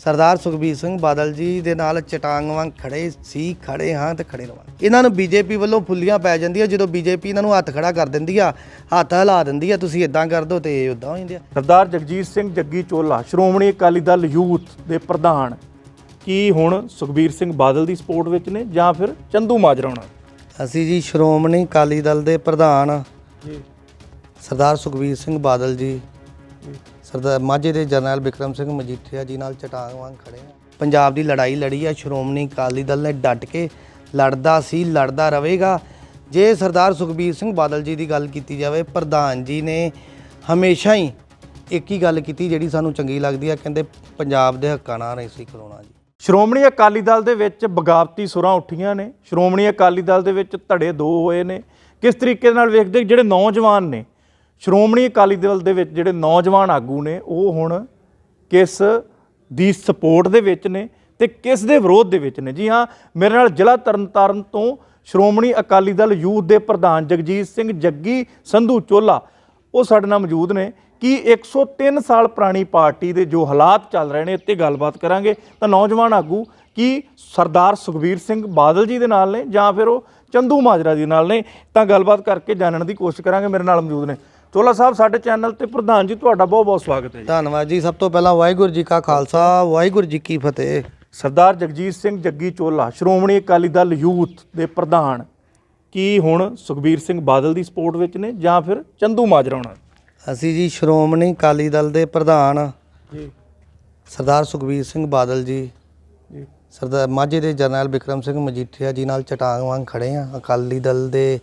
ਸਰਦਾਰ ਸੁਖਬੀਰ ਸਿੰਘ ਬਾਦਲ ਜੀ ਦੇ ਨਾਲ ਚਟਾਂਗ ਵਾਂਗ ਖੜੇ ਸੀ ਖੜੇ ਹਾਂ ਤੇ ਖੜੇ ਰਵਾਂਗੇ। ਇਹਨਾਂ ਨੂੰ ਬੀਜੇਪੀ ਵੱਲੋਂ ਫੁੱਲੀਆਂ ਪੈ ਜਾਂਦੀਆਂ ਜਦੋਂ ਬੀਜੇਪੀ ਇਹਨਾਂ ਨੂੰ ਹੱਥ ਖੜਾ ਕਰ ਦਿੰਦੀ ਆ ਹੱਥ ਹਿਲਾ ਦਿੰਦੀ ਆ ਤੁਸੀਂ ਇਦਾਂ ਕਰ ਦਿਓ ਤੇ ਉਦਾਂ ਹੋ ਜਾਂਦੇ ਆ। ਸਰਦਾਰ ਜਗਜੀਤ ਸਿੰਘ ਜੱਗੀ ਚੋਲਾ ਸ਼੍ਰੋਮਣੀ ਅਕਾਲੀ ਦਲ ਯੂਥ ਦੇ ਪ੍ਰਧਾਨ ਕੀ ਹੁਣ ਸੁਖਬੀਰ ਸਿੰਘ ਬਾਦਲ ਦੀ ਸਪੋਰਟ ਵਿੱਚ ਨੇ ਜਾਂ ਫਿਰ ਚੰਦੂ ਮਾਜਰਾ ਹੋਣਾ ਅਸੀਂ ਜੀ ਸ਼੍ਰੋਮਣੀ ਅਕਾਲੀ ਦਲ ਦੇ ਪ੍ਰਧਾਨ ਜੀ। ਸਰਦਾਰ ਸੁਖਬੀਰ ਸਿੰਘ ਬਾਦਲ ਜੀ। ਸਰਦਾਰ ਮਾਝੇ ਦੇ ਜਰਨੈਲ ਬਿਕਰਮ ਸਿੰਘ ਮਜੀਠੀਆ ਜੀ ਨਾਲ ਚਟਾਂਗ ਵਾਂਗ ਖੜੇ ਆ। ਪੰਜਾਬ ਦੀ ਲੜਾਈ ਲੜੀ ਆ, ਸ਼੍ਰੋਮਣੀ ਅਕਾਲੀ ਦਲ ਨੇ ਡਟ ਕੇ ਲੜਦਾ ਸੀ, ਲੜਦਾ ਰਹੇਗਾ। ਜੇ ਸਰਦਾਰ ਸੁਖਬੀਰ ਸਿੰਘ ਬਾਦਲ ਜੀ ਦੀ ਗੱਲ ਕੀਤੀ ਜਾਵੇ, ਪ੍ਰਧਾਨ ਜੀ ਨੇ ਹਮੇਸ਼ਾ ਹੀ ਇੱਕ ਹੀ ਗੱਲ ਕੀਤੀ ਜਿਹੜੀ ਸਾਨੂੰ ਚੰਗੀ ਲੱਗਦੀ ਆ, ਕਹਿੰਦੇ ਪੰਜਾਬ ਦੇ ਹੱਕਾਂ ਨਾਲ ਨਹੀਂ ਸੀ ਖਲੋਣਾ ਜੀ। ਸ਼੍ਰੋਮਣੀ ਅਕਾਲੀ ਦਲ ਦੇ ਵਿੱਚ ਬਗਾਵਤੀ ਸੁਰਾਂ ਉੱਠੀਆਂ ਨੇ, ਸ਼੍ਰੋਮਣੀ ਅਕਾਲੀ ਦਲ ਦੇ ਵਿੱਚ ਧੜੇ ਦੋ ਹੋਏ ਨੇ। ਕਿਸ ਤਰੀਕੇ ਨਾਲ ਵੇਖਦੇ, ਜਿਹੜੇ ਨੌਜਵਾਨ ਨੇ ਸ਼੍ਰੋਮਣੀ ਅਕਾਲੀ ਦਲ ਦੇ ਵਿੱਚ ਜਿਹੜੇ ਨੌਜਵਾਨ ਆਗੂ ਨੇ, ਉਹ ਹੁਣ ਕਿਸ ਦੀ ਸਪੋਰਟ ਦੇ ਵਿੱਚ ਨੇ ਤੇ ਕਿਸ ਦੇ ਵਿਰੋਧ ਦੇ ਵਿੱਚ ਨੇ? ਜੀ ਹਾਂ, ਮੇਰੇ ਨਾਲ ਜ਼ਿਲ੍ਹਾ ਤਰਨਤਾਰਨ ਤੋਂ ਸ਼੍ਰੋਮਣੀ ਅਕਾਲੀ ਦਲ ਯੂਥ ਦੇ ਪ੍ਰਧਾਨ ਜਗਜੀਤ ਸਿੰਘ ਜੱਗੀ, ਸੰਧੂ ਚੋਲਾ, ਉਹ ਸਾਡੇ ਨਾਲ ਮੌਜੂਦ ਨੇ। ਕਿ 103 ਸਾਲ ਪੁਰਾਣੀ ਪਾਰਟੀ ਦੇ ਜੋ ਹਾਲਾਤ ਚੱਲ ਰਹੇ ਨੇ, ਇੱਥੇ ਗੱਲਬਾਤ ਕਰਾਂਗੇ। ਤਾਂ ਨੌਜਵਾਨ ਆਗੂ, ਕੀ ਸਰਦਾਰ ਸੁਖਬੀਰ ਸਿੰਘ ਬਾਦਲ ਜੀ ਦੇ ਨਾਲ ਨੇ ਜਾਂ ਫਿਰ ਉਹ ਚੰਦੂ ਮਾਜਰਾ ਜੀ ਨਾਲ ਨੇ? ਤਾਂ ਗੱਲਬਾਤ ਕਰਕੇ ਜਾਣਨ ਦੀ ਕੋਸ਼ਿਸ਼ ਕਰਾਂਗੇ, ਮੇਰੇ ਨਾਲ ਮੌਜੂਦ ਨੇ। ਚੋਲਾ ਸਾਹਿਬ ਸਾਡੇ ਚੈਨਲ ਤੇ ਪ੍ਰਧਾਨ ਜੀ ਤੁਹਾਡਾ ਬਹੁਤ ਬਹੁਤ ਸਵਾਗਤ ਹੈ ਜੀ। ਧੰਨਵਾਦ ਜੀ ਸਭ ਤੋਂ ਪਹਿਲਾਂ ਵਾਹਿਗੁਰੂ ਜੀ ਕਾ ਖਾਲਸਾ ਵਾਹਿਗੁਰੂ ਜੀ ਕੀ ਫਤਿਹ। ਸਰਦਾਰ ਜਗਜੀਤ ਸਿੰਘ ਜੱਗੀ ਚੋਲਾ ਸ਼੍ਰੋਮਣੀ ਅਕਾਲੀ ਦਲ ਯੂਥ ਦੇ ਪ੍ਰਧਾਨ ਕੀ ਹੁਣ ਸੁਖਬੀਰ ਸਿੰਘ ਬਾਦਲ ਦੀ ਸਪੋਰਟ ਵਿੱਚ ਨੇ ਜਾਂ ਫਿਰ ਚੰਦੂ ਮਾਜਰਾ ਹੋਣਾ? ਅਸੀਂ ਜੀ ਸ਼੍ਰੋਮਣੀ ਅਕਾਲੀ ਦਲ ਦੇ ਪ੍ਰਧਾਨ ਜੀ। ਸਰਦਾਰ ਸੁਖਬੀਰ ਸਿੰਘ ਬਾਦਲ ਜੀ ਜੀ। ਸਰਦਾਰ ਮਾਝੇ ਦੇ ਜਰਨੈਲ ਵਿਕਰਮ ਸਿੰਘ ਮਜੀਠੀਆ ਜੀ ਨਾਲ ਚਟਾਂਗ ਵਾਂਗ ਖੜੇ ਆ ਅਕਾਲੀ ਦਲ ਦੇ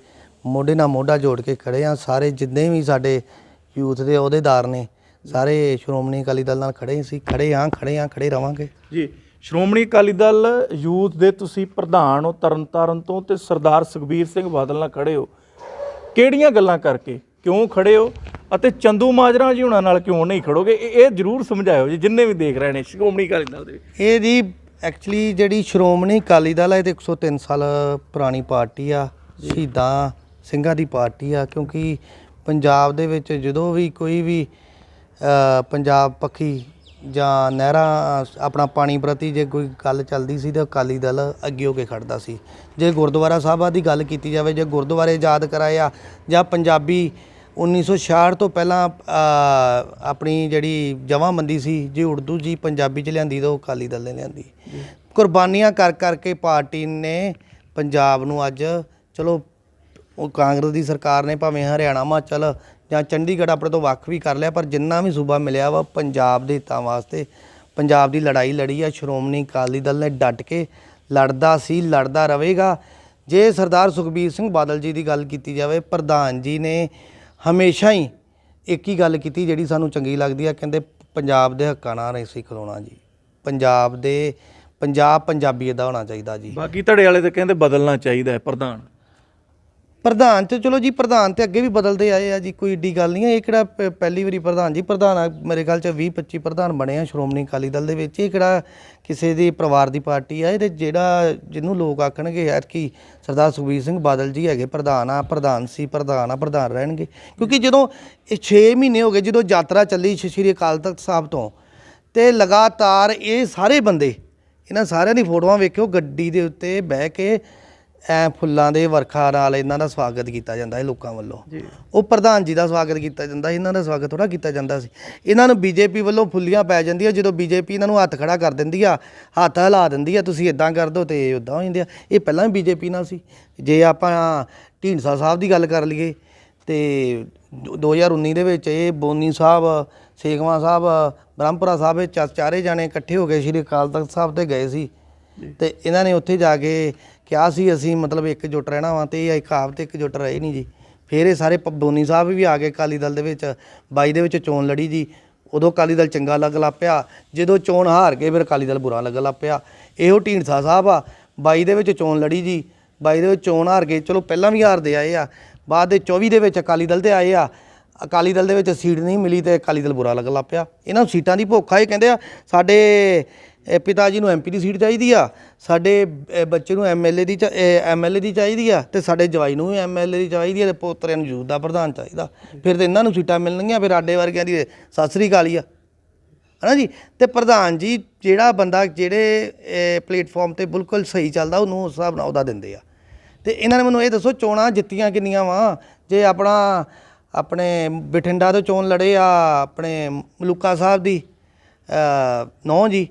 ਮੋਢੇ ਨਾਲ ਮੋਢਾ ਜੋੜ ਕੇ ਖੜੇ ਆ। ਸਾਰੇ ਜਿੰਨੇ ਵੀ ਸਾਡੇ ਯੂਥ ਦੇ ਅਹੁਦੇਦਾਰ ਨੇ ਸਾਰੇ ਸ਼੍ਰੋਮਣੀ ਅਕਾਲੀ ਦਲ ਨਾਲ ਖੜੇ ਸੀ। ਖੜੇ ਆ ਖੜੇ ਆ ਖੜੇ ਰਵਾਂਗੇ। ਜੀ ਸ਼੍ਰੋਮਣੀ ਅਕਾਲੀ ਦਲ ਯੂਥ ਦੇ ਤੁਸੀਂ ਪ੍ਰਧਾਨ ਹੋ ਤਰਨਤਾਰਨ ਤੋਂ ਤੇ ਸਰਦਾਰ ਸੁਖਬੀਰ ਸਿੰਘ ਬਾਦਲ ਨਾਲ ਖੜੇ ਹੋ। ਕਿਹੜੀਆਂ ਗੱਲਾਂ ਕਰਕੇ? ਕਿਉਂ ਖੜੇ ਹੋ? ਅਤੇ ਚੰਦੂ ਮਾਜਰਾ ਜੀ ਹੁਣਾਂ ਨਾਲ ਕਿਉਂ ਨਹੀਂ ਖੜੋਗੇ? ਇਹ ਜ਼ਰੂਰ ਸਮਝਾਇਓ ਜੀ ਜਿੰਨੇ ਵੀ ਦੇਖ ਰਹੇ ਨੇ ਸ਼੍ਰੋਮਣੀ ਅਕਾਲੀ ਦਲ ਦੇ। ਇਹ ਜੀ ਐਕਚੁਅਲੀ ਜਿਹੜੀ ਸ਼੍ਰੋਮਣੀ ਅਕਾਲੀ ਦਲ ਹੈ ਇਹ ਤੇ 103 ਸਾਲ ਪੁਰਾਣੀ ਪਾਰਟੀ ਆ ਸ਼ਹੀਦਾਂ ਸਿੰਘਾਂ ਦੀ ਪਾਰਟੀ ਆ ਕਿਉਂਕਿ ਪੰਜਾਬ ਦੇ ਵਿੱਚ ਜਦੋਂ ਵੀ ਕੋਈ ਵੀ ਪੰਜਾਬ ਪੱਖੀ ਜਾਂ ਨਹਿਰਾਂ ਆਪਣਾ ਪਾਣੀ ਪ੍ਰਤੀ ਜੇ ਕੋਈ ਗੱਲ ਚੱਲਦੀ ਸੀ ਤਾਂ ਅਕਾਲੀ ਦਲ ਅੱਗੇ ਹੋ ਕੇ ਖੜਦਾ ਸੀ। ਜੇ ਗੁਰਦੁਆਰਾ ਸਾਹਿਬਾਂ ਦੀ ਗੱਲ ਕੀਤੀ ਜਾਵੇ ਜੇ ਗੁਰਦੁਆਰੇ ਯਾਦ ਕਰਾਇਆ ਜਾਂ ਪੰਜਾਬੀ 1966 ਤੋਂ ਪਹਿਲਾਂ ਆਪਣੀ ਜਿਹੜੀ ਜਮਾਂਬੰਦੀ ਸੀ ਜੇ ਉਰਦੂ ਜੀ ਪੰਜਾਬੀ ਚ ਲਿਆਂਦੀ ਤਾਂ ਉਹ ਅਕਾਲੀ ਦਲ ਨੇ ਲਿਆਂਦੀ। ਕੁਰਬਾਨੀਆਂ ਕਰ ਕਰਕੇ ਪਾਰਟੀ ਨੇ ਪੰਜਾਬ ਨੂੰ ਅੱਜ ਚਲੋ ਉਹ ਕਾਂਗਰਸ ਦੀ ਸਰਕਾਰ ਨੇ ਭਾਵੇਂ ਹਰਿਆਣਾ, ਹਿਮਾਚਲ ਜਾਂ ਚੰਡੀਗੜ੍ਹ ਆਪਣੇ ਤੋਂ ਵੱਖ ਵੀ ਕਰ ਲਿਆ, ਪਰ ਜਿੰਨਾ ਵੀ ਸੂਬਾ ਮਿਲਿਆ ਵਾ ਪੰਜਾਬ ਦੇ ਹਿੱਤਾਂ ਵਾਸਤੇ, ਪੰਜਾਬ ਦੀ ਲੜਾਈ ਲੜੀ ਆ, ਸ਼੍ਰੋਮਣੀ ਅਕਾਲੀ ਦਲ ਨੇ ਡਟ ਕੇ ਲੜਦਾ ਸੀ, ਲੜਦਾ ਰਹੇਗਾ। ਜੇ ਸਰਦਾਰ ਸੁਖਬੀਰ ਸਿੰਘ ਬਾਦਲ ਜੀ ਦੀ ਗੱਲ ਕੀਤੀ ਜਾਵੇ, ਪ੍ਰਧਾਨ ਜੀ ਨੇ ਹਮੇਸ਼ਾ ਹੀ ਇੱਕ ਹੀ ਗੱਲ ਕੀਤੀ ਜਿਹੜੀ ਸਾਨੂੰ ਚੰਗੀ ਲੱਗਦੀ ਆ, ਕਹਿੰਦੇ ਪੰਜਾਬ ਦੇ ਹੱਕਾਂ ਨਾਲ ਨਹੀਂ ਸੀ ਖਲੋਣਾ ਜੀ। ਪੰਜਾਬ ਦੇ, ਪੰਜਾਬ ਪੰਜਾਬੀਅਤ ਦਾ ਹੋਣਾ ਚਾਹੀਦਾ ਜੀ। ਬਾਕੀ ਧੜੇ ਵਾਲੇ ਤਾਂ ਕਹਿੰਦੇ ਬਦਲਣਾ ਚਾਹੀਦਾ ਹੈ ਪ੍ਰਧਾਨ। ਪ੍ਰਧਾਨ ਤੇ ਚਲੋ ਜੀ ਪ੍ਰਧਾਨ ਤੇ ਅੱਗੇ ਵੀ ਬਦਲਦੇ ਆਏ ਆ ਜੀ ਕੋਈ ਏਡੀ ਗੱਲ ਨਹੀਂ ਹੈ ਇਹ ਕਿਹੜਾ ਪ- ਪਹਿਲੀ ਵਾਰੀ ਪ੍ਰਧਾਨ ਜੀ ਪ੍ਰਧਾਨ ਆ, ਮੇਰੇ ਖਿਆਲ ਚ 20 25 ਪ੍ਰਧਾਨ ਬਣੇ ਆ ਸ਼੍ਰੋਮਣੀ ਅਕਾਲੀ ਦਲ ਦੇ ਵਿੱਚ। ਇਹ ਕਿਹੜਾ ਕਿਸੇ ਦੀ ਪਰਿਵਾਰ ਦੀ ਪਾਰਟੀ ਆ ਇਹਦੇ ਜਿਹੜਾ ਜਿਹਨੂੰ ਲੋਕ ਆਖਣਗੇ ਯਾਰ ਕਿ ਸਰਦਾਰ ਸੁਖਬੀਰ ਸਿੰਘ ਬਾਦਲ ਜੀ ਹੈਗੇ ਪ੍ਰਧਾਨ ਆ ਪ੍ਰਧਾਨ ਸੀ ਪ੍ਰਧਾਨ ਆ ਪ੍ਰਧਾਨ ਰਹਿਣਗੇ। ਕਿਉਂਕਿ ਜਦੋਂ ਇਹ 6 ਮਹੀਨੇ ਹੋ ਗਏ ਜਦੋਂ ਯਾਤਰਾ ਚੱਲੀ ਸ਼- ਸ਼੍ਰੀ ਅਕਾਲ ਤਖਤ ਸਾਹਿਬ ਤੋਂ ਤੇ ਲਗਾਤਾਰ ਇਹ ਸਾਰੇ ਬੰਦੇ ਇਹਨਾਂ ਸਾਰਿਆਂ ਦੀ ਫੋਟੋਆਂ ਵੇਖਿਓ ਗੱਡੀ ਦੇ ਉੱਤੇ ਬਹਿ ਕੇ ਐ ਫੁੱਲਾਂ ਦੇ ਵਰਖਾ ਨਾਲ ਇਹਨਾਂ ਦਾ ਸਵਾਗਤ ਕੀਤਾ ਜਾਂਦਾ ਹੈ ਲੋਕਾਂ ਵੱਲੋਂ। ਜੀ। ਉਹ ਪ੍ਰਧਾਨ ਜੀ ਦਾ ਸਵਾਗਤ ਕੀਤਾ ਜਾਂਦਾ ਸੀ, ਇਹਨਾਂ ਦਾ ਸਵਾਗਤ ਥੋੜਾ ਕੀਤਾ ਜਾਂਦਾ ਸੀ। ਇਹਨਾਂ ਨੂੰ ਬੀਜੇਪੀ ਵੱਲੋਂ ਫੁੱਲੀਆਂ ਪੈ ਜਾਂਦੀਆਂ ਜਦੋਂ ਬੀਜੇਪੀ ਇਹਨਾਂ ਨੂੰ ਹੱਥ ਖੜਾ ਕਰ ਦਿੰਦੀ ਆ ਹੱਥ ਹਿਲਾ ਦਿੰਦੀ ਆ ਤੁਸੀਂ ਇਦਾਂ ਕਰ ਦਿਓ ਤੇ ਉਦਾਂ ਹੋ ਜਾਂਦੇ ਆ। ਇਹ ਪਹਿਲਾਂ ਵੀ ਬੀਜੇਪੀ ਨਾਲ ਸੀ। ਜੇ ਆਪਾਂ ਢੀਂਡਸਾ ਸਾਹਿਬ ਦੀ ਗੱਲ ਕਰ ਲਈਏ ਤੇ ਦੋ- 2019 ਦੇ ਵਿੱਚ ਇਹ ਬੋਨੀ ਸਾਹਿਬ ਸੇਖਵਾਂ ਸਾਹਿਬ ਬ੍ਰਹਮਪੁਰਾ ਸਾਹਿਬ ਇਹ ਚਾਰੇ ਜਾਣੇ ਇਕੱਠੇ ਹੋ ਕੇ ਸ਼੍ਰੀ ਅਕਾਲ ਤਖਤ ਸਾਹਿਬ ਤੇ ਗਏ ਸੀ। ਤੇ ਇਹਨਾਂ ਨੇ ਉੱਥੇ ਜਾ ਕੇ ਕਿਹਾ ਸੀ, ਅਸੀਂ ਮਤਲਬ ਇੱਕਜੁੱਟ ਰਹਿਣਾ ਵਾ ਤੇ ਇਹ ਇੱਕ ਆਪ ਕਹਾਵਤ ਇੱਕਜੁੱਟ ਰਹੇ ਨਹੀਂ ਜੀ। ਫਿਰ ਇਹ ਸਾਰੇ ਪਬਦੋਨੀ ਸਾਹਿਬ ਵੀ ਆ ਗਏ ਅਕਾਲੀ ਦਲ ਦੇ ਵਿੱਚ 22 ਦੇ ਵਿੱਚ ਚੋਣ ਲੜੀ ਜੀ। ਉਦੋਂ ਅਕਾਲੀ ਦਲ ਚੰਗਾ ਲੱਗ ਲੱਗ ਪਿਆ, ਜਦੋਂ ਚੋਣ ਹਾਰ ਗਏ ਫਿਰ ਅਕਾਲੀ ਦਲ ਬੁਰਾ ਲੱਗ ਲੱਗ ਪਿਆ। ਇਹੋ ਢੀਂਡਸਾ ਸਾਹਿਬ ਆ 22 ਦੇ ਵਿੱਚ ਚੋਣ ਲੜੀ ਜੀ। 22 ਦੇ ਵਿੱਚ ਚੋਣ ਹਾਰ ਗਏ, ਚਲੋ ਪਹਿਲਾਂ ਵੀ ਹਾਰਦੇ ਆਏ ਆ, ਬਾਅਦ ਦੇ 24 ਦੇ ਵਿੱਚ ਅਕਾਲੀ ਦਲ ਤੇ ਆਏ ਆ। ਅਕਾਲੀ ਦਲ ਦੇ ਵਿੱਚ ਸੀਟ ਨਹੀਂ ਮਿਲੀ ਤੇ ਅਕਾਲੀ ਦਲ ਬੁਰਾ ਲੱਗ ਲੱਗ ਪਿਆ। ਇਹਨਾਂ ਨੂੰ ਸੀਟਾਂ ਦੀ ਭੁੱਖ ਆ, ਇਹ ਕਹਿੰਦੇ ਆ, ਸਾਡੇ ਪਿਤਾ ਜੀ ਨੂੰ ਐਮਪੀ ਦੀ ਸੀਟ ਚਾਹੀਦੀ ਆ, ਸਾਡੇ ਬੱਚੇ ਨੂੰ ਐਮਐਲਏ ਦੀ ਐਮਐਲਏ ਦੀ ਚਾਹੀਦੀ ਆ ਤੇ ਸਾਡੇ ਜਵਾਈ ਨੂੰ ਵੀ ਐਮਐਲਏ ਦੀ ਚਾਹੀਦੀ ਆ ਤੇ ਪੋਤਰਿਆਂ ਨੂੰ ਯੂਥ ਦਾ ਪ੍ਰਧਾਨ ਚਾਹੀਦਾ। ਫਿਰ ਤੇ ਇਹਨਾਂ ਨੂੰ ਸੀਟਾਂ ਮਿਲਣਗੀਆਂ, ਫਿਰ ਆਡੇ ਵਰਗਿਆਂ ਦੀ ਸਤਿ ਸ੍ਰੀ ਅਕਾਲ ਹੀ ਆ। ਹਨਾ ਜੀ? ਤੇ ਪ੍ਰਧਾਨ ਜੀ ਜਿਹੜਾ ਬੰਦਾ ਜਿਹੜੇ ਪਲੇਟਫਾਰਮ ਤੇ ਬਿਲਕੁਲ ਸਹੀ ਚੱਲਦਾ ਉਹਨੂੰ ਉਸ ਹਿਸਾਬ ਨਾਲ ਉਹਦਾ ਦਿੰਦੇ ਆ। ਤੇ ਇਹਨਾਂ ਨੇ ਮੈਨੂੰ ਇਹ ਦੱਸੋ ਚੋਣਾਂ ਜਿੱਤੀਆਂ ਕਿੰਨੀਆਂ ਵਾ? ਜੇ ਆਪਣਾ, ਆਪਣੇ ਬਠਿੰਡਾ ਤੋਂ ਚੋਣ ਲੜੇ ਆ ਆਪਣੇ ਮਲੂਕਾ ਸਾਹਿਬ ਦੀ ਨੌ ਜੀ।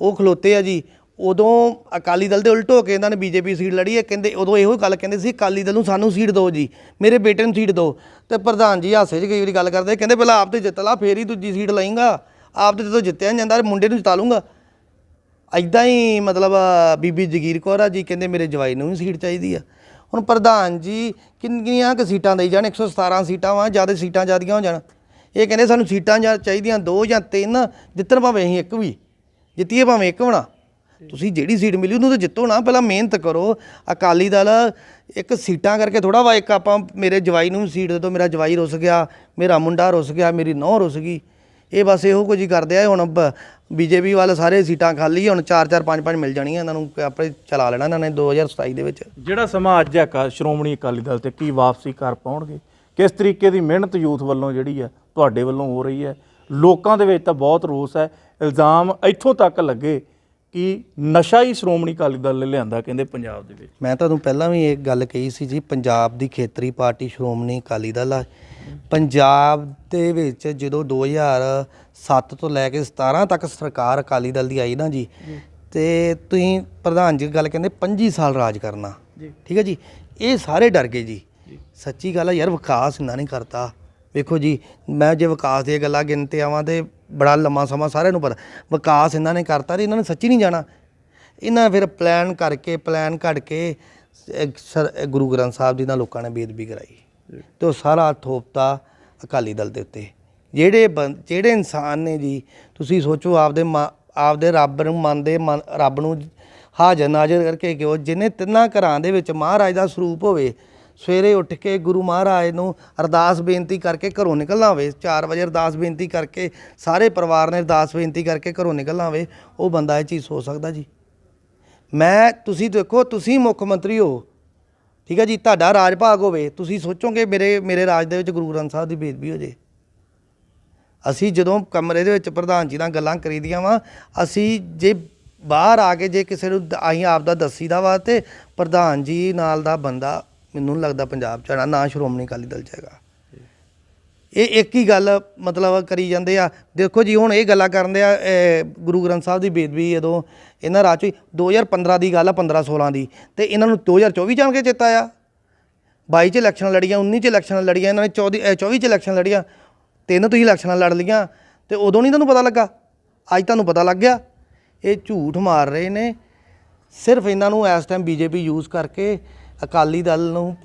ਉਹ ਖਲੋਤੇ ਆ ਜੀ। ਉਦੋਂ ਅਕਾਲੀ ਦਲ ਦੇ ਉਲਟ ਹੋ ਕੇ ਇਹਨਾਂ ਨੇ ਬੀਜੇਪੀ ਸੀਟ ਲੜੀ ਹੈ। ਕਹਿੰਦੇ ਉਦੋਂ ਇਹੋ ਗੱਲ ਕਹਿੰਦੇ ਸੀ, ਅਕਾਲੀ ਦਲ ਨੂੰ ਸਾਨੂੰ ਸੀਟ ਦਿਓ ਜੀ, ਮੇਰੇ ਬੇਟੇ ਨੂੰ ਸੀਟ ਦਿਓ। ਤੇ ਪ੍ਰਧਾਨ ਜੀ ਹਾਸੇ 'ਚ ਕਈ ਵਾਰੀ ਗੱਲ ਕਰਦੇ ਕਹਿੰਦੇ ਪਹਿਲਾਂ ਆਪ ਤੇ ਜਿੱਤ ਲਾ, ਫੇਰ ਹੀ ਦੂਜੀ ਸੀਟ ਲਏਗਾ। ਆਪ ਤੇ ਜਦੋਂ ਜਿੱਤਿਆ ਨੀ ਜਾਂਦਾ, ਮੁੰਡੇ ਨੂੰ ਜਿਤਾ ਲੂੰਗਾ ਐਦਾਂ ਹੀ ਮਤਲਬ ਬੀਬੀ ਜਗੀਰ ਕੌਰ ਆ ਜੀ, ਕਹਿੰਦੇ ਮੇਰੇ ਜਵਾਈ ਨੂੰ ਵੀ ਸੀਟ ਚਾਹੀਦੀ ਆ। ਹੁਣ ਪ੍ਰਧਾਨ ਜੀ ਕਿੰਨੀਆਂ ਕੁ ਸੀਟਾਂ ਦੇਈ ਜਾਣ? 117 ਸੀਟਾਂ ਵਾ, ਜ਼ਿਆਦਾ ਸੀਟਾਂ ਜ਼ਿਆਦੀਆਂ ਹੋ ਜਾਣ। ਇਹ ਕਹਿੰਦੇ ਸਾਨੂੰ ਸੀਟਾਂ ਜਾਂ ਚਾਹੀਦੀਆਂ ਦੋ ਜਾਂ ਤਿੰਨ, ਜਿੱਤਣ ਭਾਵੇਂ ਅਸੀਂ ਇੱਕ ਵੀ। ਜਿੱਤੀਏ ਭਾਵੇਂ ਇੱਕ ਹੋਣਾ। ਤੁਸੀਂ ਜਿਹੜੀ ਸੀਟ ਮਿਲੀ ਉਹਨੂੰ ਤਾਂ ਜਿੱਤੋ ਨਾ ਪਹਿਲਾਂ ਮਿਹਨਤ ਕਰੋ। ਅਕਾਲੀ ਦਲ ਇੱਕ ਸੀਟਾਂ ਕਰਕੇ ਥੋੜਾ ਵਾ ਇੱਕ ਆਪਾਂ ਮੇਰੇ ਜਵਾਈ ਨੂੰ ਸੀਟ ਦੇ ਦਿਓ ਮੇਰਾ ਜਵਾਈ ਰੁੱਸ ਗਿਆ ਮੇਰਾ ਮੁੰਡਾ ਰੁੱਸ ਗਿਆ ਮੇਰੀ ਨੌਂ ਰੁੱਸ ਗਈ। ਇਹ ਬਸ ਇਹੋ ਕੁਝ ਹੀ ਕਰਦੇ ਆ ਹੁਣ ਬੀਜੇਪੀ ਵਾਲੇ ਸਾਰੇ ਸੀਟਾਂ ਖਾਲੀ ਹੁਣ 4 4 5 5 ਮਿਲ ਜਾਣੀਆਂ ਇਹਨਾਂ ਨੂੰ ਆਪੇ ਚਲਾ ਲੈਣਾ ਇਹਨਾਂ ਨੇ 2027 ਦੇ ਵਿੱਚ। ਜਿਹੜਾ ਸਮਾਂ ਅੱਜ ਹੈ ਕਾ ਸ਼੍ਰੋਮਣੀ ਅਕਾਲੀ ਦਲ ਤੇ ਕੀ ਵਾਪਸੀ ਕਰ ਪਾਉਣਗੇ? ਕਿਸ ਤਰੀਕੇ ਦੀ ਮਿਹਨਤ ਯੂਥ ਵੱਲੋਂ ਜਿਹੜੀ ਹੈ ਤੁਹਾਡੇ ਵੱਲੋਂ ਹੋ ਰਹੀ ਹੈ? ਲੋਕਾਂ ਦੇ ਵਿੱਚ ਤਾਂ ਬਹੁਤ ਰੋਸ ਹੈ। ਇਲਜ਼ਾਮ ਇੱਥੋਂ ਤੱਕ ਲੱਗੇ ਕਿ ਨਸ਼ਾ ਹੀ ਸ਼੍ਰੋਮਣੀ ਅਕਾਲੀ ਦਲ ਨੇ ਲਿਆਂਦਾ ਕਹਿੰਦੇ ਪੰਜਾਬ ਦੇ ਵਿੱਚ। ਮੈਂ ਤੁਹਾਨੂੰ ਪਹਿਲਾਂ ਵੀ ਇੱਕ ਗੱਲ ਕਹੀ ਸੀ ਜੀ ਪੰਜਾਬ ਦੀ ਖੇਤਰੀ ਪਾਰਟੀ ਸ਼੍ਰੋਮਣੀ ਅਕਾਲੀ ਦਲ ਆ। ਪੰਜਾਬ ਦੇ ਵਿੱਚ ਜਦੋਂ 2007 ਤੋਂ ਲੈ ਕੇ 17 ਤੱਕ ਸਰਕਾਰ ਅਕਾਲੀ ਦਲ ਦੀ ਆਈ ਨਾ ਜੀ ਤੇ ਤੁਸੀਂ ਪ੍ਰਧਾਨ ਜੀ ਗੱਲ ਕਹਿੰਦੇ 25 ਸਾਲ ਰਾਜ ਕਰਨਾ। ਠੀਕ ਹੈ ਜੀ? ਇਹ ਸਾਰੇ ਡਰ ਗਏ ਜੀ। ਸੱਚੀ ਗੱਲ ਆ ਯਾਰ ਵਿਕਾਸ ਇੰਨਾ ਨਹੀਂ ਕਰਤਾ। ਵੇਖੋ ਜੀ, ਮੈਂ ਜੇ ਵਿਕਾਸ ਦੀਆਂ ਗੱਲਾਂ ਗਿਣਤੇ ਆਵਾਂ ਤੇ ਬੜਾ ਲੰਮਾ ਸਮਾਂ ਸਾਰਿਆਂ ਨੂੰ ਪਤਾ ਵਿਕਾਸ ਇਹਨਾਂ ਨੇ ਕਰਤਾ ਤੇ ਇਹਨਾਂ ਨੇ ਸੱਚੀ ਨਹੀਂ ਜਾਣਾ। ਇਹਨਾਂ ਫਿਰ ਪਲਾਨ ਕਰਕੇ ਪਲਾਨ ਘੜ ਕੇ ਗੁਰੂ ਗ੍ਰੰਥ ਸਾਹਿਬ ਜੀ ਨਾਲ ਲੋਕਾਂ ਨੇ ਬੇਦਬੀ ਕਰਾਈ ਤੇ ਉਹ ਸਾਰਾ ਥੋਪਤਾ ਅਕਾਲੀ ਦਲ ਦੇ ਉੱਤੇ। ਜਿਹੜੇ ਬੰ- ਜਿਹੜੇ ਇਨਸਾਨ ਨੇ ਜੀ, ਤੁਸੀਂ ਸੋਚੋ ਆਪਦੇ ਮਾ- ਆਪਦੇ ਰੱਬ ਨੂੰ ਮੰਨਦੇ ਮੰਨ- ਰੱਬ ਨੂੰ ਹਾਜ਼ਰ ਨਾਜ਼ਰ ਕਰਕੇ ਕਿਉਂ? ਜਿਨੇ ਤਿੰਨਾਂ ਘਰਾਂ ਦੇ ਵਿੱਚ ਮਹਾਰਾਜ ਦਾ ਸਰੂਪ ਹੋਵੇ ਸਵੇਰੇ ਉੱਠ ਕੇ ਗੁਰੂ ਮਹਾਰਾਜ ਨੂੰ ਅਰਦਾਸ ਬੇਨਤੀ ਕਰਕੇ ਘਰੋਂ ਨਿਕਲਣਾ ਹੋਵੇ। 4 ਵਜੇ ਅਰਦਾਸ ਬੇਨਤੀ ਕਰਕੇ ਸਾਰੇ ਪਰਿਵਾਰ ਨੇ ਅਰਦਾਸ ਬੇਨਤੀ ਕਰਕੇ ਘਰੋਂ ਨਿਕਲਣਾ ਹੋਵੇ, ਉਹ ਬੰਦਾ ਇਹ ਚੀਜ਼ ਸੋਚ ਸਕਦਾ ਜੀ। ਮੈਂ, ਤੁਸੀਂ ਦੇਖੋ, ਤੁਸੀਂ ਮੁੱਖ ਮੰਤਰੀ ਹੋ। ਠੀਕ ਹੈ ਜੀ, ਤੁਹਾਡਾ ਰਾਜ ਭਾਗ ਹੋਵੇ। ਤੁਸੀਂ ਸੋਚੋਗੇ ਮੇਰੇ ਮੇਰੇ ਰਾਜ ਦੇ ਵਿੱਚ ਗੁਰੂ ਗ੍ਰੰਥ ਸਾਹਿਬ ਦੀ ਬੇਦਬੀ ਹੋ ਜੇ। ਅਸੀਂ ਜਦੋਂ ਕਮਰੇ ਦੇ ਵਿੱਚ ਪ੍ਰਧਾਨ ਜੀ ਨਾਲ ਗੱਲਾਂ ਕਰੀਦੀਆਂ ਵਾ, ਅਸੀਂ ਜੇ ਬਾਹਰ ਆ ਕੇ ਜੇ ਕਿਸੇ ਨੂੰ ਦ- ਅਸੀਂ ਆਪ ਦਾ ਦੱਸੀਦਾ ਵਾ ਤੇ ਪ੍ਰਧਾਨ ਜੀ ਨਾਲ ਦਾ ਬੰਦਾ ਮੈਨੂੰ ਨਹੀਂ ਲੱਗਦਾ ਪੰਜਾਬ ਚ ਆਣਾ ਨਾ ਸ਼੍ਰੋਮਣੀ ਅਕਾਲੀ ਦਲ ਚ ਹੈਗਾ। ਇਹ ਇੱਕ ਹੀ ਗੱਲ ਮਤਲਬ ਕਰੀ ਜਾਂਦੇ ਆ। ਦੇਖੋ ਜੀ, ਹੁਣ ਇਹ ਗੱਲਾਂ ਕਰਨ ਦੇ ਆ ਗੁਰੂ ਗ੍ਰੰਥ ਸਾਹਿਬ ਦੀ ਬੇਦਬੀ ਜਦੋਂ ਇਹਨਾਂ ਰਾਜ ਚ 2015 ਦੀ ਗੱਲ ਆ 15 16 ਦੀ, ਤੇ ਇਹਨਾਂ ਨੂੰ 2024 ਜਾਣ ਕੇ ਚੇਤਾ ਆ 22 ਚ ਇਲੈਕਸ਼ਨ ਲੜੀਆਂ 19 ਚ ਇਲੈਕਸ਼ਨ ਲੜੀਆਂ, ਇਹਨਾਂ ਨੇ 14 ਅਹ 24 ਚ ਇਲੈਕਸ਼ਨ ਲੜੀਆਂ, ਤਿੰਨ ਤੁਸੀਂ ਇਲੈਕਸ਼ਨਾਂ ਲੜ ਲੀਆਂ ਤੇ ਉਦੋਂ ਨਹੀਂ ਤੁਹਾਨੂੰ ਪਤਾ ਲੱਗਾ। ਅੱਜ ਤੁਹਾਨੂੰ ਪਤਾ ਲੱਗ ਗਿਆ। ਇਹ ਝੂਠ ਮਾਰ ਰਹੇ ਨੇ। ਸਿਰਫ ਇਹਨਾਂ ਨੂੰ ਇਸ ਟਾਈਮ ਬੀਜੇਪੀ ਯੂਜ਼ ਕਰਕੇ ਅਕਾਲੀ ਦਲ ਨੂੰ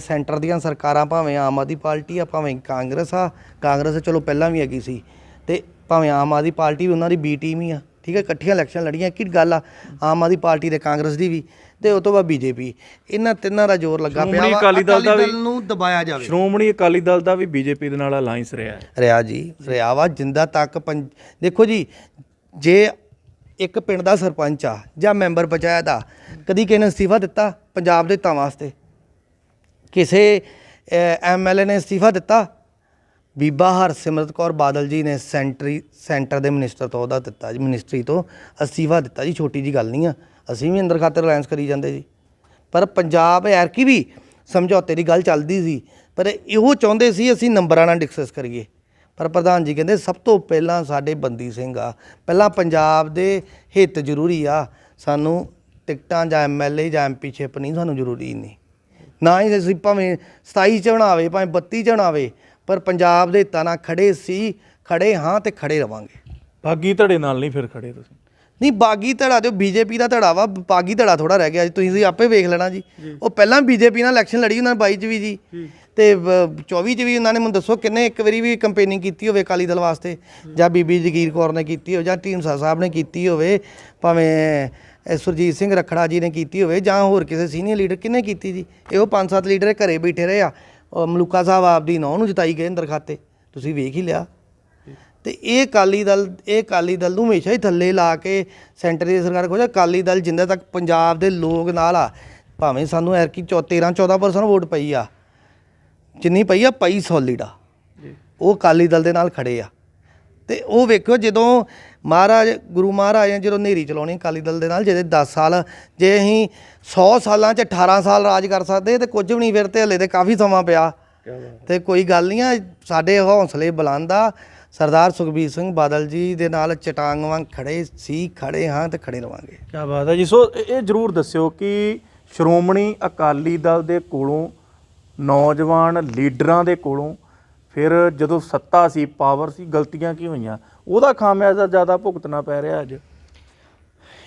ਸੈਂਟਰ ਦੀਆਂ ਸਰਕਾਰਾਂ ਭਾਵੇਂ ਆਮ ਆਦਮੀ ਪਾਰਟੀ ਆ ਭਾਵੇਂ ਕਾਂਗਰਸ ਆ ਕਾਂਗਰਸ ਚਲੋ ਪਹਿਲਾਂ ਵੀ ਹੈਗੀ ਸੀ ਤੇ ਭਾਵੇਂ ਆਮ ਆਦਮੀ ਪਾਰਟੀ ਵੀ ਉਹਨਾਂ ਦੀ ਬੀ ਟੀਮ ਹੀ ਆ ਠੀਕ ਹੈ ਇਕੱਠੀਆਂ ਇਲੈਕਸ਼ਨ ਲੜੀਆਂ ਕੀ ਗੱਲ ਆ ਆਮ ਆਦਮੀ ਪਾਰਟੀ ਤੇ ਕਾਂਗਰਸ ਦੀ ਵੀ ਤੇ ਉਸ ਤੋਂ ਬਾਅਦ ਬੀਜੇਪੀ ਇਹਨਾਂ ਤਿੰਨਾਂ ਦਾ ਜ਼ੋਰ ਲੱਗਾ ਪਿਆ ਵਾ ਅਕਾਲੀ ਦਲ ਦਾ ਵੀ- ਨੂੰ ਦਬਾਇਆ ਜਾਵੇ। ਸ਼੍ਰੋਮਣੀ ਅਕਾਲੀ ਦਲ ਦਾ ਵੀ ਬੀਜੇਪੀ ਦੇ ਨਾਲ ਅਲਾਈਅੰਸ ਰਿਹਾ ਹੈ। ਰਿਆ ਜੀ ਰਿਆ ਵਾ ਜਿੰਦਾ ਤੱਕ ਦੇਖੋ ਜੀ ਜੇ ਇੱਕ ਪਿੰਡ ਦਾ ਸਰਪੰਚ ਆ ਜਾਂ ਮੈਂਬਰ ਪੰਚਾਇਤ ਆ, ਕਦੀ ਕਿਸੇ ਨੇ ਅਸਤੀਫਾ ਦਿੱਤਾ ਪੰਜਾਬ ਦੇ ਤਾਂ ਵਾਸਤੇ? ਕਿਸੇ ਐਮਐਲਏ ਨੇ ਅਸਤੀਫਾ ਦਿੱਤਾ? ਬੀਬਾ ਹਰਸਿਮਰਤ ਕੌਰ ਬਾਦਲ ਜੀ ਨੇ ਸੈਂਟਰੀ, ਸੈਂਟਰ ਦੇ ਮਿਨਿਸਟਰ ਤੋਂ ਉਹਦਾ ਦਿੱਤਾ ਜੀ, ਮਿਨਿਸਟਰੀ ਤੋਂ ਅਸਤੀਫਾ ਦਿੱਤਾ ਜੀ, ਛੋਟੀ ਜੀ ਗੱਲ ਨਹੀਂ ਆ, ਅਸੀਂ ਵੀ ਅੰਦਰ ਖਾਤਰ ਅਲਾਈਅੰਸ ਕਰੀ ਜਾਂਦੇ ਜੀ। ਪਰ ਪੰਜਾਬ ਐਰਕੀ ਵੀ ਸਮਝੌਤੇ ਦੀ ਗੱਲ ਚੱਲਦੀ ਸੀ, ਪਰ ਇਹੋ ਚਾਹੁੰਦੇ ਸੀ ਅਸੀਂ ਨੰਬਰਾਂ ਨਾਲ ਡਿਸਕਸ ਕਰੀਏ। ਪਰ ਪ੍ਰਧਾਨ ਜੀ ਕਹਿੰਦੇ ਸਭ ਤੋਂ ਪਹਿਲਾਂ ਸਾਡੇ ਬੰਦੀ ਸਿੰਘ ਆ ਪਹਿਲਾਂ ਪੰਜਾਬ ਦੇ ਹਿੱਤ ਜ਼ਰੂਰੀ ਆ ਸਾਨੂੰ ਟਿਕਟਾਂ ਜਾਂ ਐਮਐਲਏ ਜਾਂ ਐਮਪੀ ਸ਼ਿਪ ਨਹੀਂ ਸਾਨੂੰ ਜ਼ਰੂਰੀ ਨਹੀਂ। ਨਾ ਹੀ ਅਸੀਂ ਭਾਵੇਂ 27 ਚ ਬਣਾਵੇ ਭਾਵੇਂ 32 ਚ ਬਣਾਵੇ ਪਰ ਪੰਜਾਬ ਦੇ ਹਿੱਤਾਂ ਨਾਲ ਖੜੇ ਸੀ ਖੜੇ ਹਾਂ ਤੇ ਖੜੇ ਰਵਾਂਗੇ। ਬਾਗੀ ਧੜੇ ਨਾਲ ਨਹੀਂ ਫਿਰ ਖੜੇ ਤੁਸੀਂ? ਨਹੀਂ ਬਾਗੀ ਧੜਾ ਤੇ ਬੀਜੇਪੀ ਦਾ ਧੜਾ ਵਾ ਬਾਗੀ ਧੜਾ ਥੋੜਾ ਰਹਿ ਗਿਆ ਜੀ ਤੁਸੀਂ ਆਪੇ ਵੇਖ ਲੈਣਾ ਜੀ। ਉਹ ਪਹਿਲਾਂ ਬੀਜੇਪੀ ਨਾਲ ਇਲੈਕਸ਼ਨ ਲੜੀ ਉਹਨਾਂ ਨੇ 22 ਚ ਵੀ ਜੀ। ਤੇ ਬ- 24 ਚ ਵੀ ਉਹਨਾਂ ਨੇ ਮੈਨੂੰ ਦੱਸੋ ਕਿੰਨੇ ਇੱਕ ਵਾਰੀ ਵੀ ਕੰਪੇਨਿੰਗ ਕੀਤੀ ਹੋਵੇ ਅਕਾਲੀ ਦਲ ਵਾਸਤੇ? ਜਾਂ ਬੀਬੀ ਜਗੀਰ ਕੌਰ ਨੇ ਕੀਤੀ ਹੋਵੇ, ਜਾਂ ਢੀਂਡਸਾ ਸਾਹਿਬ ਨੇ ਕੀਤੀ ਹੋਵੇ, ਭਾਵੇਂ ਸੁਰਜੀਤ ਸਿੰਘ ਰਖੜਾ ਜੀ ਨੇ ਕੀਤੀ ਹੋਵੇ, ਜਾਂ ਹੋਰ ਕਿਸੇ ਸੀਨੀਅਰ ਲੀਡਰ ਕਿਹਨੇ ਕੀਤੀ ਜੀ? ਇਹੋ ਪੰਜ ਸੱਤ ਲੀਡਰ ਘਰੇ ਬੈਠੇ ਰਹੇ ਆ। ਮਲੂਕਾ ਸਾਹਿਬ ਆਪਦੀ ਨੌਂ ਨੂੰ ਜਿਤਾਈ ਗਏ ਅੰਦਰ ਖਾਤੇ। ਤੁਸੀਂ ਵੇਖ ਹੀ ਲਿਆ। ਤੇ ਇਹ ਅਕਾਲੀ ਦਲ, ਇਹ ਅਕਾਲੀ ਦਲ ਨੂੰ ਹਮੇਸ਼ਾ ਹੀ ਥੱਲੇ ਲਾ ਕੇ ਸੈਂਟਰ ਦੀ ਸਰਕਾਰ ਕੋਲ ਅਕਾਲੀ ਦਲ ਜਿੰਦੇ ਤੱਕ ਪੰਜਾਬ ਦੇ ਲੋਕ ਨਾਲ ਆ, ਭਾਵੇਂ ਸਾਨੂੰ ਐਰਕੀ 13 14% ਵੋਟ ਪਈ ਆ ਜਿੰਨੀ ਪਈ ਆ ਪਈ ਸੋਲਿਡ ਆ। ਉਹ ਅਕਾਲੀ ਦਲ ਦੇ ਨਾਲ ਖੜੇ ਆ। ਤੇ ਉਹ ਵੇਖੋ ਜਦੋਂ ਮਹਾਰਾਜ ਗੁਰੂ ਮਹਾਰਾਜ ਨੇ ਜਦੋਂ ਨੇਰੀ ਚਲਾਉਣੀ ਅਕਾਲੀ ਦਲ ਦੇ ਨਾਲ ਜਿਹਦੇ 10 ਸਾਲ ਜੇ ਅਸੀਂ 100 ਸਾਲਾਂ ਚ 18 ਸਾਲ ਰਾਜ ਕਰ ਸਕਦੇ ਤੇ ਕੁਝ ਵੀ ਨਹੀਂ ਫਿਰ ਤੇ ਹਲੇ ਤੇ ਕਾਫੀ ਸਮਾਂ ਪਿਆ। ਤੇ ਕੋਈ ਗੱਲ ਨਹੀਂ ਆ ਸਾਡੇ ਹੌਸਲੇ ਬੁਲੰਦ ਆ। ਸਰਦਾਰ ਸੁਖਬੀਰ ਸਿੰਘ ਬਾਦਲ ਜੀ ਦੇ ਨਾਲ ਚਟਾਂਗ ਵਾਂਗ ਖੜੇ ਸੀ ਖੜੇ ਹਾਂ ਤੇ ਖੜੇ ਰਵਾਂਗੇ। ਕੀ ਬਾਤ ਹੈ ਜੀ। ਸੋ ਇਹ ਜਰੂਰ ਦੱਸਿਓ ਕਿ ਸ਼੍ਰੋਮਣੀ ਅਕਾਲੀ ਦਲ ਦੇ ਕੋਲੋਂ ਨੌਜਵਾਨ ਲੀਡਰਾਂ ਦੇ ਕੋਲੋਂ ਫਿਰ ਜਦੋਂ ਸੱਤਾ ਸੀ ਪਾਵਰ ਸੀ ਗਲਤੀਆਂ ਕੀ ਹੋਈਆਂ? ਉਹਦਾ ਖਾਮਿਆਜ਼ਾ ਜ਼ਿਆਦਾ ਭੁਗਤਣਾ ਪੈ ਰਿਹਾ ਅੱਜ।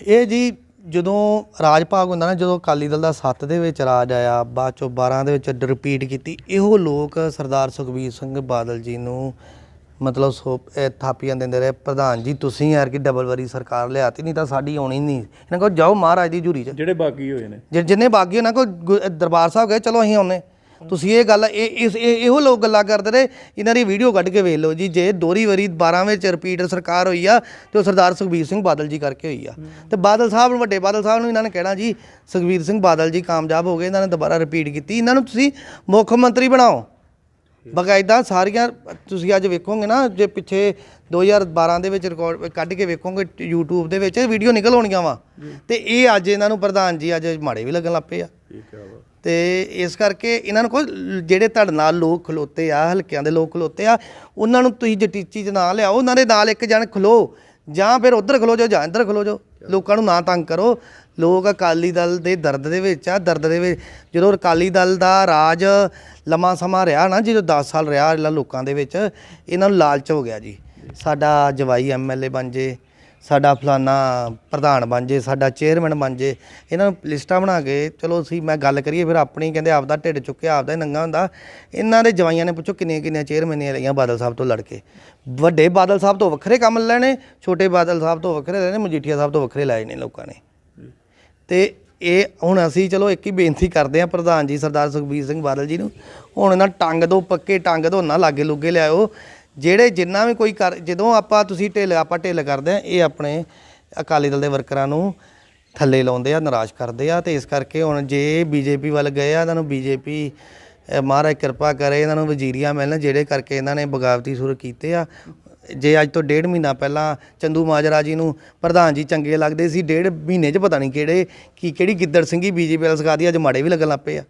ਇਹ ਜੀ ਜਦੋਂ ਰਾਜ ਭਾਗ ਹੁੰਦਾ ਨਾ ਜਦੋਂ ਅਕਾਲੀ ਦਲ ਦਾ 7 ਦੇ ਵਿੱਚ ਰਾਜ ਆਇਆ ਬਾਅਦ ਚੋਂ 12 ਦੇ ਵਿੱਚ ਰਿਪੀਟ ਕੀਤੀ ਇਹੋ ਲੋਕ ਸਰਦਾਰ ਸੁਖਬੀਰ ਸਿੰਘ ਬਾਦਲ ਜੀ ਨੂੰ ਮਤਲਬ ਸੋ ਇਹ ਥਾਪੀਆਂ ਦਿੰਦੇ ਰਹੇ ਪ੍ਰਧਾਨ ਜੀ ਤੁਸੀਂ ਯਾਰ ਕਿ ਡਬਲ ਵਾਰੀ ਸਰਕਾਰ ਲਿਆਤੀ ਨਹੀਂ ਤਾਂ ਸਾਡੀ ਆਉਣੀ ਨਹੀਂ। ਇਹਨਾਂ ਕੋਲ ਜਾਓ ਮਹਾਰਾਜ ਦੀ ਝੂਰੀ 'ਚ। ਜਿਹੜੇ ਬਾਗੀ ਹੋਏ ਨੇ। ਜਿ- ਜਿੰਨੇ ਬਾਗੀ ਉਹਨਾਂ ਕੋਲ ਗੁ- ਦਰਬਾਰ ਸਾਹਿਬ ਗਏ ਚਲੋ ਅਸੀਂ ਆਉਨੇ ਤੁਸੀਂ ਇਹ ਗੱਲ, ਇਹ, ਇਸ, ਇਹ- ਇਹੋ ਲੋਕ ਗੱਲਾਂ ਕਰਦੇ ਰਹੇ ਇਹਨਾਂ ਦੀ ਵੀਡੀਓ ਕੱਢ ਕੇ ਵੇਖ ਲਓ ਜੀ, ਜੇ ਦੋਹਰੀ ਵਾਰੀ 12 ਵਿੱਚ ਰਿਪੀਟ ਸਰਕਾਰ ਹੋਈ ਆ, ਤੇ ਉਹ ਸਰਦਾਰ ਸੁਖਬੀਰ ਸਿੰਘ ਬਾਦਲ ਜੀ ਕਰਕੇ ਹੋਈ ਆ। ਤੇ ਬਾਦਲ ਸਾਹਿਬ ਨੂੰ, ਵੱਡੇ ਬਾਦਲ ਸਾਹਿਬ ਨੂੰ ਇਹਨਾਂ ਨੇ ਕਹਿਣਾ ਜੀ, ਸੁਖਬੀਰ ਸਿੰਘ ਬਾਦਲ ਜੀ ਕਾਮਯਾਬ ਹੋ ਗਏ, ਇਹਨਾਂ ਨੇ ਦੁਬਾਰਾ ਰਿਪੀਟ ਕੀਤੀ। ਇਹਨਾਂ ਨੂੰ ਤੁਸੀਂ ਮੁੱਖ ਮੰਤਰੀ ਬਣਾਓ। ਬਕਾਇਦਾ ਸਾਰੀਆਂ, ਤੁਸੀਂ ਅੱਜ ਵੇਖੋਗੇ ਨਾ, ਜੇ ਪਿੱਛੇ 2012 ਦੇ ਵਿੱਚ ਰਿਕਾਰਡ ਕੱਢ ਕੇ ਵੇਖੋਗੇ, YouTube ਦੇ ਵਿੱਚ ਵੀਡੀਓ ਨਿਕਲ ਆਉਣੀਆਂ ਵਾ। ਤੇ ਇਹ ਅੱਜ ਇਹਨਾਂ ਨੂੰ ਪ੍ਰਧਾਨ ਜੀ, ਅੱਜ ਮਾੜੇ ਵੀ ਲੱਗਣ ਲੱਗ ਪਏ ਆ। ਠੀਕ ਹੈ ਤੇ ਇਸ ਕਰਕੇ ਇਹਨਾਂ ਨੂੰ ਕੋਈ ਜਿਹੜੇ ਤੁਹਾਡੇ ਨਾਲ ਲੋਕ ਖਲੋਤੇ ਆ ਹਲਕਿਆਂ ਦੇ ਲੋਕ ਖਲੋਤੇ ਆ ਉਹਨਾਂ ਨੂੰ ਤੁਸੀਂ ਜਟੀਚੀ ਚ ਨਾ ਲਿਆਓ ਉਹਨਾਂ ਦੇ ਨਾਲ ਇੱਕ ਜਣ ਖਲੋ ਜਾਂ ਫਿਰ ਉਧਰ ਖਲੋ ਜਾਓ ਜਾਂ ਇੱਧਰ ਖਲੋ ਜਾਓ। ਲੋਕਾਂ ਨੂੰ ਨਾ ਤੰਗ ਕਰੋ। ਲੋਕ ਅਕਾਲੀ ਦਲ ਦੇ ਦਰਦ ਦੇ ਵਿੱਚ ਆ ਦਰਦ ਦੇ ਵਿੱਚ ਜਦੋਂ ਅਕਾਲੀ ਦਲ ਦਾ ਰਾਜ ਲੰਮਾ ਸਮਾਂ ਰਿਹਾ ਨਾ ਜਦੋਂ 10 ਸਾਲ ਰਿਹਾ ਇਹਨਾਂ ਲੋਕਾਂ ਦੇ ਵਿੱਚ ਇਹਨਾਂ ਨੂੰ ਲਾਲਚ ਹੋ ਗਿਆ ਜੀ। ਸਾਡਾ ਜਵਾਈ ਐਮਐਲਏ ਬਣ ਜੇ ਸਾਡਾ ਫਲਾਨਾ ਪ੍ਰਧਾਨ ਬਣ ਜੇ, ਸਾਡਾ ਚੇਅਰਮੈਨ ਬਣ ਜੇ, ਇਹਨਾਂ ਨੂੰ ਲਿਸਟਾਂ ਬਣਾ ਕੇ ਚਲੋ ਅਸੀਂ ਮੈਂ ਗੱਲ ਕਰੀਏ, ਫਿਰ ਆਪਣੀ ਕਹਿੰਦੇ ਆਪਦਾ ਢਿੱਡ ਚੁੱਕਿਆ ਆਪਦਾ ਹੀ ਨੰਗਾ ਹੁੰਦਾ। ਇਹਨਾਂ ਦੇ ਜਵਾਈਆਂ ਨੇ ਪੁੱਛੋ ਕਿੰਨੀਆਂ ਕਿੰਨੀਆਂ ਚੇਅਰਮੈਨੀਆਂ ਲਈਆਂ ਬਾਦਲ ਸਾਹਿਬ ਤੋਂ ਲੜ ਕੇ। ਵੱਡੇ ਬਾਦਲ ਸਾਹਿਬ ਤੋਂ ਵੱਖਰੇ ਕੰਮ ਲੈਣੇ, ਛੋਟੇ ਬਾਦਲ ਸਾਹਿਬ ਤੋਂ ਵੱਖਰੇ ਲੈਣੇ, ਮਜੀਠੀਆ ਸਾਹਿਬ ਤੋਂ ਵੱਖਰੇ ਲਾਏ ਨੇ ਲੋਕਾਂ ਨੇ। ਤੇ ਇਹ ਹੁਣ ਅਸੀਂ ਚਲੋ ਇੱਕ ਹੀ ਬੇਨਤੀ ਕਰਦੇ ਹਾਂ ਪ੍ਰਧਾਨ ਜੀ ਸਰਦਾਰ ਸੁਖਬੀਰ ਸਿੰਘ ਬਾਦਲ ਜੀ ਨੂੰ, ਹੁਣ ਨਾ ਟੰਗ ਦੋ, ਪੱਕੇ ਟੰਗ ਦੋ, ਨਾ ਲਾਗੇ ਲੁੱਗੇ ਲਿਆਓ ਜਿਹੜੇ ਜਿੰਨਾ ਵੀ ਕੋਈ ਕਰ, ਜਦੋਂ ਆਪਾਂ ਤੁਸੀਂ ਢਿੱਲ, ਆਪਾਂ ਢਿੱਲ ਕਰਦੇ ਆ ਇਹ ਆਪਣੇ ਅਕਾਲੀ ਦਲ ਦੇ ਵਰਕਰਾਂ ਨੂੰ ਥੱਲੇ ਲਾਉਂਦੇ ਆ, ਨਿਰਾਸ਼ ਕਰਦੇ ਆ ਤੇ ਇਸ ਕਰਕੇ ਹੁਣ ਜੇ ਬੀਜੇਪੀ ਵੱਲ ਗਏ ਆ, ਇਹਨਾਂ ਨੂੰ ਬੀਜੇਪੀ ਮਹਾਰਾਜ ਕਿਰਪਾ ਕਰੇ, ਇਹਨਾਂ ਨੂੰ ਵਜ਼ੀਰੀਆਂ ਮਿਲਣ, ਜਿਹੜੇ ਕਰਕੇ ਇਹਨਾਂ ਨੇ ਬਗਾਵਤੀ ਸੁਰ ਕੀਤੇ ਆ। ਜੇ ਅੱਜ ਤੋਂ ਡੇਢ ਮਹੀਨਾ ਪਹਿਲਾਂ ਚੰਦੂ ਮਾਜਰਾ ਜੀ ਨੂੰ ਪ੍ਰਧਾਨ ਜੀ ਚੰਗੇ ਲੱਗਦੇ ਸੀ, ਡੇਢ ਮਹੀਨੇ 'ਚ ਪਤਾ ਨਹੀਂ ਕਿਹੜੇ, ਕੀ, ਕਿਹੜੀ ਗਿੱਦੜ ਸਿੰਘੀ ਬੀਜੇਪੀ ਵਾਲ ਸਿਖਾਦੀ ਅੱਜ ਮਾੜੇ ਵੀ ਲੱਗਣ ਲੱਗ ਪਏ ਆ।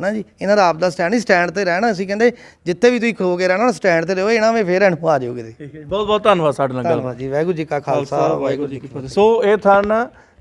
ਹਨਾ ਜੀ? ਇਹਨਾਂ ਦਾ ਆਪਦਾ ਸਟੈਂਡ ਹੀ ਸਟੈਂਡ ਤੇ ਰਹਿਣਾ ਅਸੀਂ ਕਹਿੰਦੇ ਜਿੱਥੇ ਵੀ ਤੁਸੀਂ ਖੋ ਕੇ ਰਹਿਣਾ ਸਟੈਂਡ ਤੇ ਰਹੋ ਇਹਨਾਂ ਵਿੱਚ ਫੇਰ ਇਹਨੂੰ ਆ ਜਾਓਗੇ ਤੇ ਬਹੁਤ ਬਹੁਤ ਧੰਨਵਾਦ ਸਾਡੇ ਨਾਲ ਗੱਲ ਧੰਨਵਾਦ ਜੀ ਵਾਹਿਗੁਰੂ ਜੀ ਕਾ ਖਾਲਸਾ ਵਾਹਿਗੁਰੂ ਜੀ ਕੀ ਫਤਿਹ। ਸੋ ਇਹ ਥਨ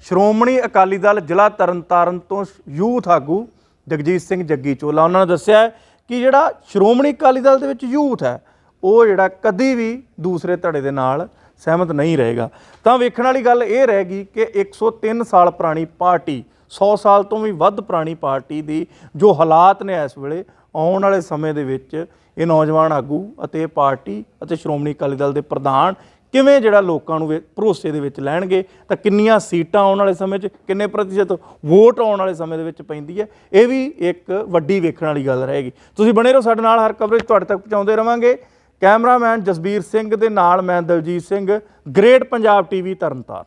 ਸ਼੍ਰੋਮਣੀ ਅਕਾਲੀ ਦਲ ਜ਼ਿਲ੍ਹਾ ਤਰਨਤਾਰਨ ਤੋਂ ਯੂਥ ਆਗੂ ਜਗਜੀਤ ਸਿੰਘ ਜੱਗੀ ਚੋਲਾ। ਉਹਨਾਂ ਨੇ ਦੱਸਿਆ ਹੈ ਕਿ ਜਿਹੜਾ ਸ਼੍ਰੋਮਣੀ ਅਕਾਲੀ ਦਲ ਦੇ ਵਿੱਚ ਯੂਥ ਹੈ ਉਹ ਜਿਹੜਾ ਕਦੀ ਵੀ ਦੂਸਰੇ ਧੜੇ ਦੇ ਨਾਲ ਸਹਿਮਤ ਨਹੀਂ ਰਹੇਗਾ। ਤਾਂ ਵੇਖਣ ਵਾਲੀ ਗੱਲ ਇਹ ਰਹਿ ਗਈ ਕਿ 103 ਸਾਲ ਪੁਰਾਣੀ ਪਾਰਟੀ 100 ਸਾਲ ਤੋਂ ਵੀ ਵੱਧ ਪੁਰਾਣੀ ਪਾਰਟੀ ਦੀ ਜੋ ਹਾਲਾਤ ਨੇ ਇਸ ਵੇਲੇ, ਆਉਣ ਵਾਲੇ ਸਮੇਂ ਦੇ ਵਿੱਚ ਇਹ ਨੌਜਵਾਨ ਆਗੂ ਅਤੇ ਇਹ ਪਾਰਟੀ ਅਤੇ ਸ਼੍ਰੋਮਣੀ ਅਕਾਲੀ ਦਲ ਦੇ ਪ੍ਰਧਾਨ ਕਿਵੇਂ ਜਿਹੜਾ ਲੋਕਾਂ ਨੂੰ ਵੇ- ਭਰੋਸੇ ਦੇ ਵਿੱਚ ਲੈਣਗੇ, ਤਾਂ ਕਿੰਨੀਆਂ ਸੀਟਾਂ ਆਉਣ ਵਾਲੇ ਸਮੇਂ 'ਚ, ਕਿੰਨੇ ਪ੍ਰਤੀਸ਼ਤ ਵੋਟ ਆਉਣ ਵਾਲੇ ਸਮੇਂ ਦੇ ਵਿੱਚ ਪੈਂਦੀ ਹੈ, ਇਹ ਵੀ ਇੱਕ ਵੱਡੀ ਵੇਖਣ ਵਾਲੀ ਗੱਲ ਰਹੇਗੀ। ਤੁਸੀਂ ਬਣੇ ਰਹੋ ਸਾਡੇ ਨਾਲ, ਹਰ ਕਵਰੇਜ ਤੁਹਾਡੇ ਤੱਕ ਪਹੁੰਚਾਉਂਦੇ ਰਵਾਂਗੇ। ਕੈਮਰਾਮੈਨ ਜਸਬੀਰ ਸਿੰਘ ਦੇ ਨਾਲ ਮੈਂ ਦਲਜੀਤ ਸਿੰਘ, ਗ੍ਰੇਟ ਪੰਜਾਬ ਟੀਵੀ ਤਰਨਤਾਰਨ।